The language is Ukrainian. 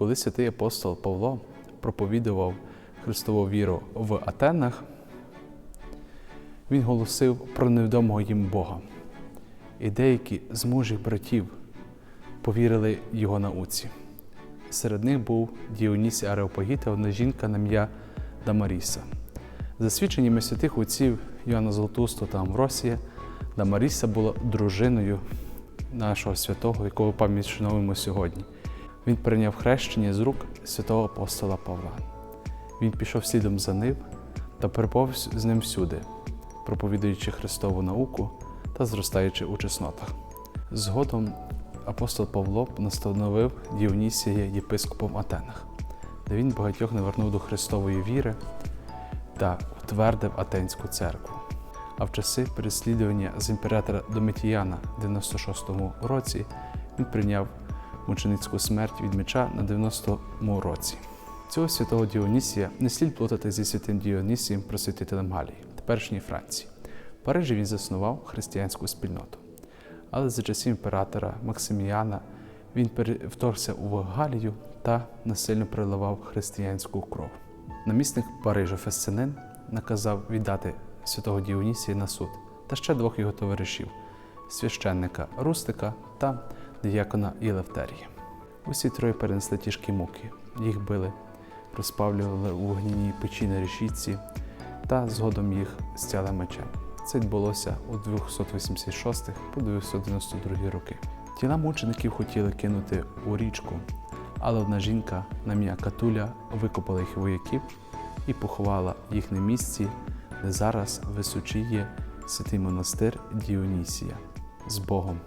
Коли святий апостол Павло проповідував Христову віру в Атенах, він голосив про невідомого їм Бога. І деякі з мужих братів повірили його науці. Серед них був Діонісій Ареопагіта, одна жінка на ім'я Дамаріса. За свідченнями святих отців Йоанна Золотуста та Амвросія, Дамаріса була дружиною нашого святого, якого пам'ять шануємо сьогодні. Він прийняв хрещення з рук святого апостола Павла. Він пішов слідом за ним та перебував з ним всюди, проповідуючи Христову науку та зростаючи у чеснотах. Згодом апостол Павло настановив Діонісія єпископом Атенах, де він багатьох навернув до Христової віри та утвердив Атенську церкву. А в часи переслідування з імператора Домітіяна в 96-му році він прийняв мученицьку смерть від меча на 90-му році. Цього святого Діонісія не слід плутати зі святим Діонісієм просвітителем Галії, теперішньої Франції. В Парижі він заснував християнську спільноту. Але за часів імператора Максиміана він вторгся у Галію та насильно приливав християнську кров. Намісник Парижа Фесцинин наказав віддати святого Діонісія на суд та ще двох його товаришів священника Рустика та диякона Єлевтерія. Усі троє перенесли тяжкі муки. Їх били, розпавлювали у вогняній печі на решітці та згодом їх стяли мечем. Це відбулося у 286 по 292 роки. Тіла мучеників хотіли кинути у річку, але одна жінка на ім'я Катуля викопала їх вояків і поховала їх на місці, де зараз височіє святий монастир Діонісія з Богом.